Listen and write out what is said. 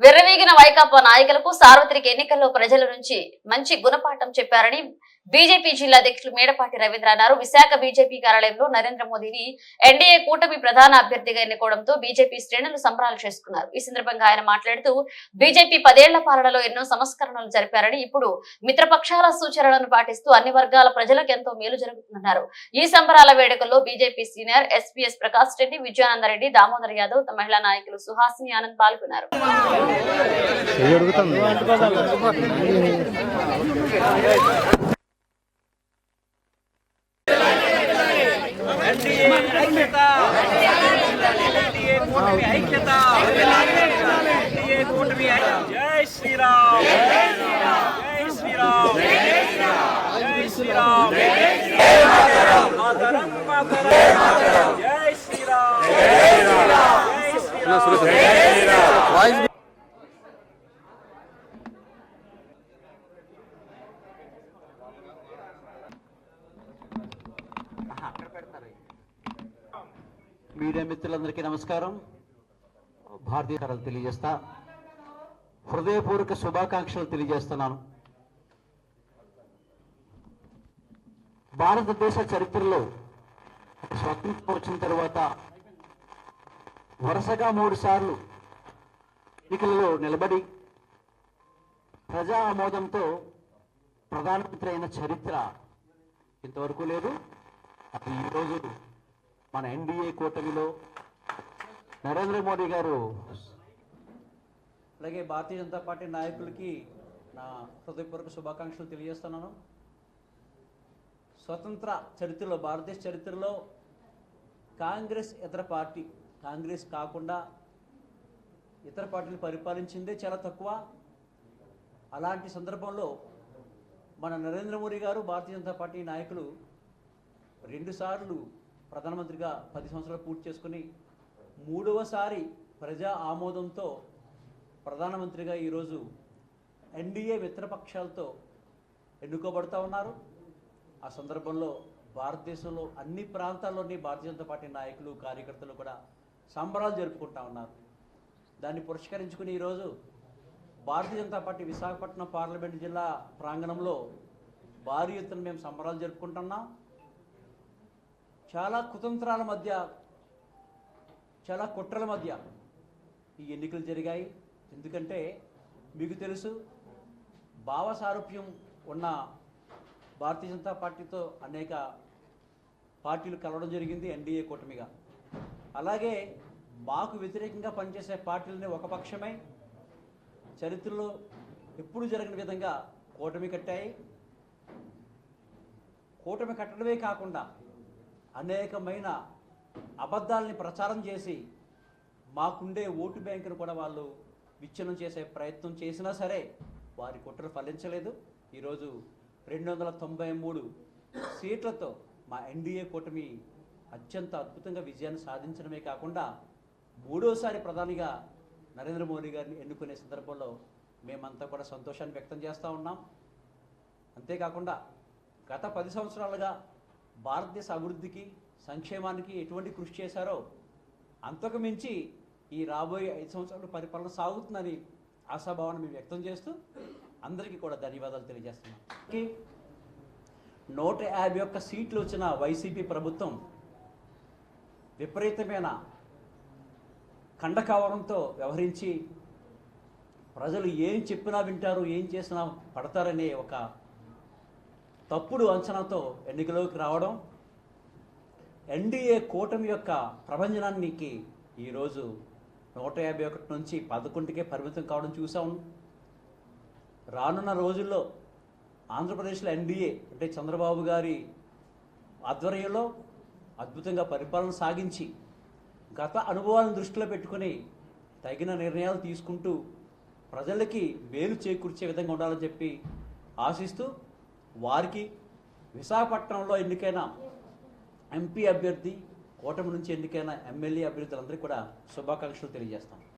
విర్రవీగిన వైకాపా నాయకులకు సార్వత్రిక ఎన్నికల్లో ప్రజల నుంచి మంచి గుణపాఠం చెప్పారని బీజేపీ జిల్లా అధ్యక్షులు మేడపాటి రవీంద్ర అన్నారు. విశాఖ బీజేపీ కార్యాలయంలో నరేంద్ర మోదీని ఎన్డీఏ కూటమి ప్రధాన అభ్యర్థిగా ఎన్నుకోవడంతో బీజేపీ శ్రేణులు సంబరాలు చేసుకున్నారు. ఈ సందర్భంగా ఆయన మాట్లాడుతూ బీజేపీ పదేళ్ళ పాలనలో ఎన్నో సంస్కరణలు జరిపారని ఇప్పుడు మిత్రపక్షాల సూచనలను పాటిస్తూ అన్ని వర్గాల ప్రజలకు ఎంతో మేలు జరుగుతుందన్నారు. ఈ సంబరాల వేడుకల్లో BJP senior SPS Prakash Reddy Vijayananda Reddy Damodar Yadav మహిళా నాయకులు సుహాసిని ఆనంద్ పాల్గొన్నారు. ఐక్యత ఎన్డీఏ కూటమి జై శ్రీరామ్ జై శ్రీరామ్ జై శ్రీరామ్ మాతరం మాతరం జై శ్రీరామ్ జై శ్రీరామ్ మీడియా మిత్రులందరికీ నమస్కారం. భారతీయ కళలు తెలియజేస్తా. హృదయపూర్వక శుభాకాంక్షలు తెలియజేస్తున్నాను. భారతదేశ చరిత్రలో స్వతంత్రం వచ్చిన తర్వాత వరుసగా మూడు సార్లు ఎన్నికలలో నిలబడి ప్రజా ఆమోదంతో ప్రధానమంత్రి అయిన చరిత్ర ఇంతవరకు లేదు. అది ఈరోజు మన ఎన్డీఏ కూటమిలో నరేంద్ర మోడీ గారు అలాగే భారతీయ జనతా పార్టీ నాయకులకి నా హృదయపూర్వక శుభాకాంక్షలు తెలియజేస్తున్నాను. స్వతంత్ర చరిత్రలో భారతదేశ చరిత్రలో కాంగ్రెస్ ఇతర పార్టీ కాంగ్రెస్ కాకుండా ఇతర పార్టీలు పరిపాలించిందే చాలా తక్కువ. అలాంటి సందర్భంలో మన నరేంద్ర మోడీ గారు భారతీయ జనతా పార్టీ నాయకులు రెండుసార్లు ప్రధానమంత్రిగా పది సంవత్సరాలు పూర్తి చేసుకుని మూడవసారి ప్రజా ఆమోదంతో ప్రధానమంత్రిగా ఈరోజు ఎన్డీఏ మిత్రపక్షాలతో ఎన్నుకోబడుతూ ఉన్నారు. ఆ సందర్భంలో భారతదేశంలో అన్ని ప్రాంతాల్లోని భారతీయ జనతా పార్టీ నాయకులు కార్యకర్తలు కూడా సంబరాలు జరుపుకుంటా ఉన్నారు. దాన్ని పురస్కరించుకుని ఈరోజు భారతీయ జనతా పార్టీ విశాఖపట్నం పార్లమెంటు జిల్లా ప్రాంగణంలో భారీ ఎత్తున మేము సంబరాలు జరుపుకుంటున్నాం. చాలా కుతంత్రాల మధ్య చాలా కుట్రల మధ్య ఈ ఎన్నికలు జరిగాయి. ఎందుకంటే మీకు తెలుసు భావ సారూప్యం ఉన్న భారతీయ జనతా పార్టీతో అనేక పార్టీలు కలవడం జరిగింది ఎన్డీఏ కూటమిగా. అలాగే మాకు వ్యతిరేకంగా పనిచేసే పార్టీలని ఒక పక్షమై చరిత్రలో ఎప్పుడు జరిగిన విధంగా కూటమి కట్టాయి. కూటమి కట్టడమే కాకుండా అనేకమైన అబద్ధాలని ప్రచారం చేసి మాకుండే ఓటు బ్యాంకును కూడా వాళ్ళు విచ్ఛిన్నం చేసే ప్రయత్నం చేసినా సరే వారి కుట్ర ఫలించలేదు. ఈరోజు రెండు వందల తొంభై మూడు సీట్లతో మా ఎన్డీఏ కూటమి అత్యంత అద్భుతంగా విజయాన్ని సాధించడమే కాకుండా మూడోసారి ప్రధానిగా నరేంద్ర మోడీ గారిని ఎన్నుకునే సందర్భంలో మేమంతా కూడా సంతోషాన్ని వ్యక్తం చేస్తూ ఉన్నాం. అంతేకాకుండా గత పది సంవత్సరాలుగా భారతదేశ అభివృద్ధికి సంక్షేమానికి ఎటువంటి కృషి చేశారో అంతకు మించి ఈ రాబోయే ఐదు సంవత్సరాలు పరిపాలన సాగుతుందని ఆశాభావాన్ని మేము వ్యక్తం చేస్తూ అందరికీ కూడా ధన్యవాదాలు తెలియజేస్తున్నాం. కి నూట యాభై ఒక్క సీట్లు వచ్చిన వైసీపీ ప్రభుత్వం విపరీతమైన కండకావరంతో వ్యవహరించి ప్రజలు ఏం చెప్పినా వింటారు ఏం చేసినా పడతారనే ఒక తప్పుడు అంచనాతో ఎన్నికలోకి రావడం ఎన్డీఏ కూటమి యొక్క ప్రభంజనానికి ఈరోజు నూట యాభై ఒకటి నుంచి పదకొండుకే పరిమితం కావడం చూసాం రానున్న రోజుల్లో ఆంధ్రప్రదేశ్లో ఎన్డీఏ అంటే చంద్రబాబు గారి ఆధ్వర్యంలో అద్భుతంగా పరిపాలన సాగించి గత అనుభవాలను దృష్టిలో పెట్టుకొని తగిన నిర్ణయాలు తీసుకుంటూ ప్రజలకి మేలు చేకూర్చే విధంగా ఉండాలని చెప్పి ఆశిస్తూ వారికి విశాఖపట్నంలో ఎన్నికైన ఎంపీ అభ్యర్థి కూటమి నుంచి ఎన్నికైన ఎమ్మెల్యే అభ్యర్థులందరికీ కూడా శుభాకాంక్షలు తెలియజేస్తాం.